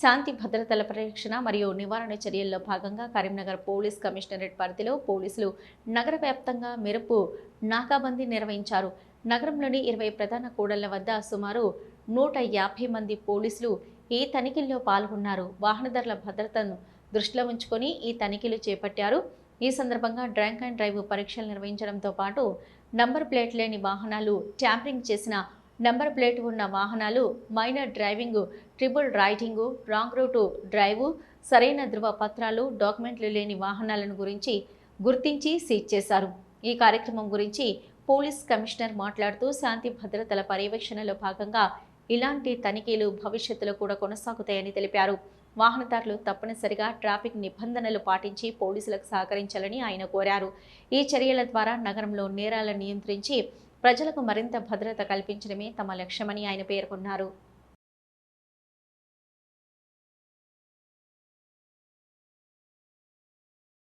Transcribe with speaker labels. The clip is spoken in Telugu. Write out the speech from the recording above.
Speaker 1: శాంతి భద్రతల పరిరక్షణ మరియు నివారణ చర్యల్లో భాగంగా కరీంనగర్ పోలీస్ కమిషనరేట్ పరిధిలో పోలీసులు నగర వ్యాప్తంగా మెరుపు నాకాబందీ నిర్వహించారు. నగరంలోని ఇరవై ప్రధాన కూడళ్ళ వద్ద సుమారు నూట యాభై మంది పోలీసులు ఈ తనిఖీల్లో పాల్గొన్నారు. వాహనదారుల భద్రతను దృష్టిలో ఉంచుకొని ఈ తనిఖీలు చేపట్టారు. ఈ సందర్భంగా డ్రంక్ అండ్ డ్రైవ్ పరీక్షలు నిర్వహించడంతో పాటు నంబర్ ప్లేట్ లేని వాహనాలు ట్యాంపరింగ్ చేసిన నంబర్ ప్లేట్ ఉన్న వాహనాలు minor driving triple riding wrong route drive సరైన ధృవ పత్రాలు డాక్యుమెంట్లు లేని వాహనాలను గురించి గుర్తించి సీజ్ చేశారు. ఈ కార్యక్రమం గురించి పోలీస్ కమిషనర్ మాట్లాడుతూ శాంతి భద్రతల పర్యవేక్షణలో భాగంగా ఇలాంటి తనిఖీలు భవిష్యత్తులో కూడా కొనసాగుతాయని తెలిపారు. వాహనదారులు తప్పనిసరిగా ట్రాఫిక్ నిబంధనలు పాటించి పోలీసులకు సహకరించాలని ఆయన కోరారు. ఈ చర్యల ద్వారా నగరంలో నేరాలను నియంత్రించి ప్రజలకు మరింత భద్రత కల్పించడమే తమ లక్ష్యమని ఆయన పేర్కొన్నారు.